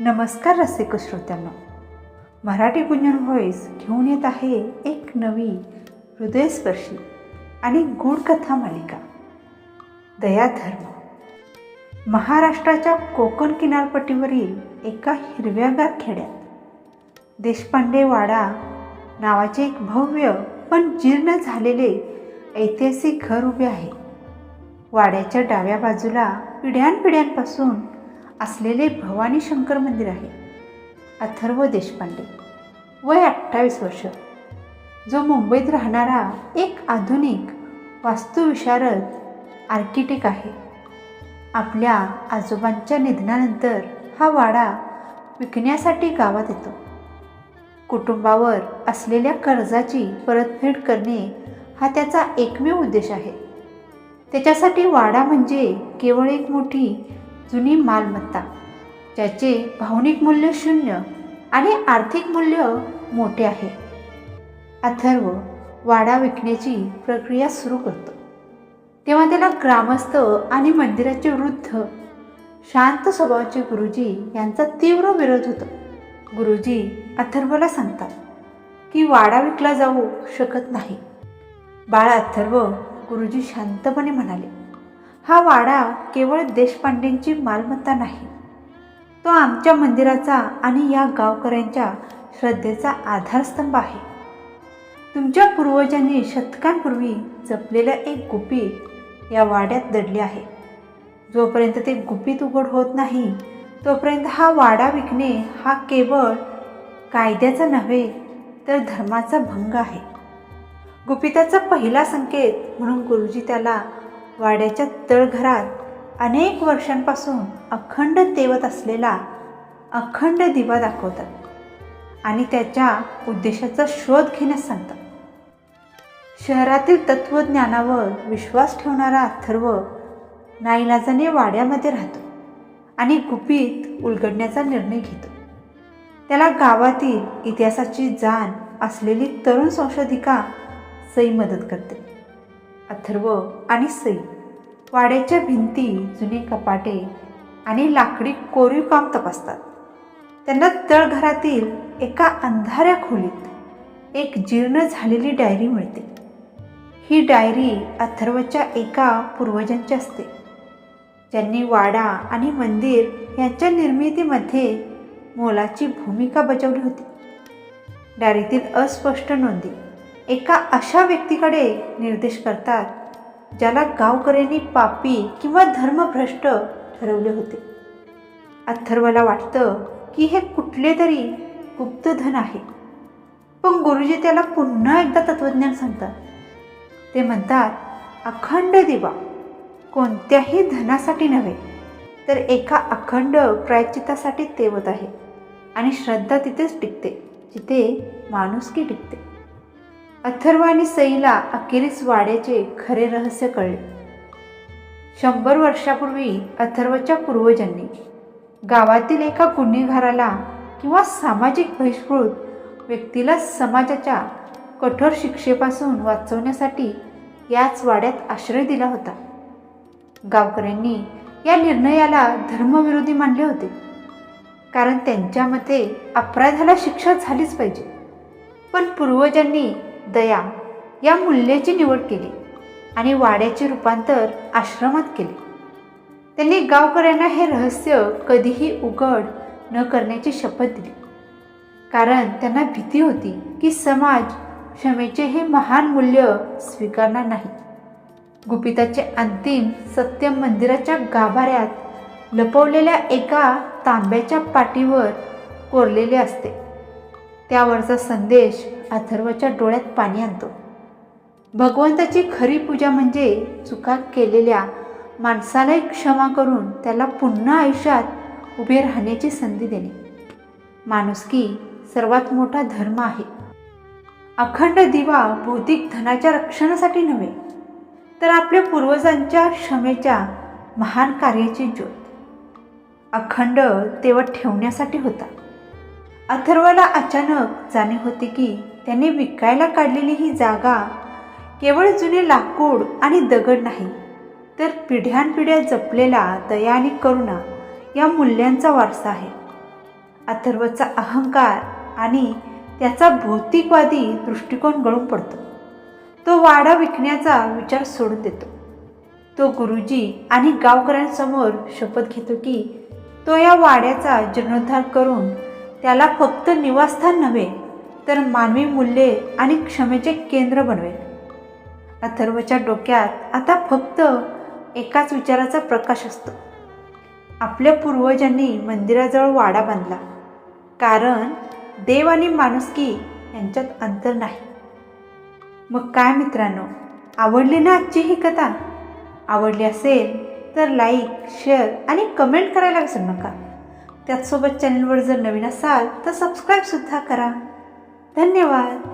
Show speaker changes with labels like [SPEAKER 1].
[SPEAKER 1] नमस्कार रसिक श्रोत्यांनो. मराठी गुंजन व्हॉईस घेऊन येत आहे एक नवी हृदयस्पर्शी आणि गूढ कथा मालिका. दयाधर्म महाराष्ट्राच्या कोकण किनारपट्टीवरील एका हिरव्यागार खेड्यात देशपांडे वाडा नावाचे एक भव्य पण जीर्ण झालेले ऐतिहासिक घर उभे आहे. वाड्याच्या डाव्या बाजूला पिढ्यानपिढ्यांपासून असलेले भवानी शंकर मंदिर आहे. अथर्व देशपांडे. वय अठ्ठावीस वर्ष. जो मुंबईत राहणारा एक आधुनिक वास्तुविशारद आर्किटेक्ट आहे. आपल्या आजोबांच्या निधनानंतर हा वाडा विकण्यासाठी गावात येतो. कुटुंबावर असलेल्या कर्जाची परतफेड करणे हा त्याचा एकमेव उद्देश आहे. त्याच्यासाठी वाडा म्हणजे केवळ एक मोठी जुनी मालमत्ता ज्याचे भावनिक मूल्य शून्य आणि आर्थिक मूल्य मोठे आहे. अथर्व वाडा विकण्याची प्रक्रिया सुरू करतो. तेव्हा त्याला ग्रामस्थ आणि मंदिराचे वृद्ध शांत स्वभावाचे गुरुजी यांचा तीव्र विरोध होतो. गुरुजी अथर्वला सांगतात की वाडा विकला जाऊ शकत नाही. बाळ अथर्व गुरुजी शांतपणे म्हणाले हा वाडा केवळ देशपांडेंची मालमत्ता नाही तो आमच्या मंदिराचा आणि या गावकऱ्यांच्या श्रद्धेचा आधारस्तंभ आहे. तुमच्या पूर्वजांनी शतकांपूर्वी जपलेलं एक गुपित या वाड्यात दडले आहे. जोपर्यंत ते गुपित उघड होत नाही तोपर्यंत हा वाडा विकणे हा केवळ कायद्याचा नव्हे तर धर्माचा भंग आहे. गुपिताचा पहिला संकेत म्हणून गुरुजी त्याला वाड्याच्या तळघरात अनेक वर्षांपासून अखंड तेवत असलेला अखंड दिवा दाखवतात आणि त्याच्या उद्देशाचा शोध घेण्यास सांगतात. शहरातील तत्त्वज्ञानावर विश्वास ठेवणारा अथर्व नाईलाजाने वाड्यामध्ये राहतो आणि गुपित उलगडण्याचा निर्णय घेतो. त्याला गावातील इतिहासाची जाण असलेली तरुण संशोधिका सई मदत करते. अथर्व आणि सई. वाड्याच्या भिंती जुने कपाटे आणि लाकडी कोरीव काम तपासतात. त्यांना तळघरातील एका अंधाऱ्या खोलीत एक जीर्ण झालेली डायरी मिळते. ही डायरी अथर्वच्या एका पूर्वजांची असते. ज्यांनी वाडा आणि मंदिर यांच्या निर्मितीमध्ये मोलाची भूमिका बजावली होती. डायरीतील अस्पष्ट नोंदी. एका अशा व्यक्तीकडे निर्देश करतात ज्याला गावकऱ्यांनी पापी किंवा धर्मभ्रष्ट ठरवले होते. अथर्वला वाटतं की हे कुठले तरी गुप्तधन आहे. पण गुरुजी त्याला पुन्हा एकदा तत्त्वज्ञान सांगतात. ते म्हणतात अखंड दिवा कोणत्याही धनासाठी नव्हे तर एका अखंड प्रायचितासाठी तेवत आहे आणि श्रद्धा तिथेच टिकते जिथे माणुसकी टिकते. अथर्व आणि सईला अखेरीस वाड्याचे खरे रहस्य कळले. शंभर वर्षापूर्वी अथर्वच्या पूर्वजांनी गावातील एका गुन्हेगाराला किंवा सामाजिक बहिष्कृत व्यक्तीला समाजाच्या कठोर शिक्षेपासून वाचवण्यासाठी याच वाड्यात आश्रय दिला होता. गावकऱ्यांनी या निर्णयाला धर्मविरोधी मानले होते. कारण त्यांच्या मते अपराधाला शिक्षा झालीच पाहिजे. पण पूर्वजांनी दया या मूल्याची निवड केली आणि वाड्याचे रूपांतर आश्रमात केले. त्यांनी गावकऱ्यांना हे रहस्य कधीही उघड न करण्याची शपथ दिली. कारण त्यांना भीती होती की समाज क्षमेचे हे महान मूल्य स्वीकारणार नाही. गुपिताचे अंतिम सत्य मंदिराच्या गाभाऱ्यात लपवलेल्या एका तांब्याच्या पाटीवर कोरलेले असते. त्यावरचा संदेश अथर्वच्या डोळ्यात पाणी आणतो. भगवंताची खरी पूजा म्हणजे चुका केलेल्या माणसालाही क्षमा करून त्याला पुन्हा आयुष्यात उभे राहण्याची संधी देणे. माणुसकी सर्वात मोठा धर्म आहे. अखंड दिवा बौद्धिक धनाच्या रक्षणासाठी नव्हे तर आपल्या पूर्वजांच्या क्षमेच्या महान कार्याची ज्योत. अखंड तेव्हा ठेवण्यासाठी होता. अथर्वला अचानक जाणीव होते की त्याने विकायला काढलेली ही जागा केवळ जुने लाकूड आणि दगड नाही तर पिढ्यानपिढ्या जपलेला दया आणि करुणा या मूल्यांचा वारसा आहे. अथर्वचा अहंकार आणि त्याचा भौतिकवादी दृष्टिकोन गळून पडतो. तो वाडा विकण्याचा विचार सोडून देतो. तो गुरुजी आणि गावकऱ्यांसमोर शपथ घेतो की तो या वाड्याचा जीर्णोद्धार करून त्याला फक्त निवासस्थान नव्हे तर मानवी मूल्ये आणि क्षमेचे केंद्र बनवेल. अथर्वच्या डोक्यात आता फक्त एकाच विचाराचा प्रकाश असतो. आपल्या पूर्वजांनी मंदिराजवळ वाडा बांधला कारण देव आणि माणुसकी यांच्यात अंतर नाही. मग काय मित्रांनो आवडली ना आजची ही कथा? आवडली असेल तर लाईक शेअर आणि कमेंट करायला विसरू नका. त्याचसोबत चॅनलवर जर नवीन असाल तर सबस्क्राईबसुद्धा करा. धन्यवाद.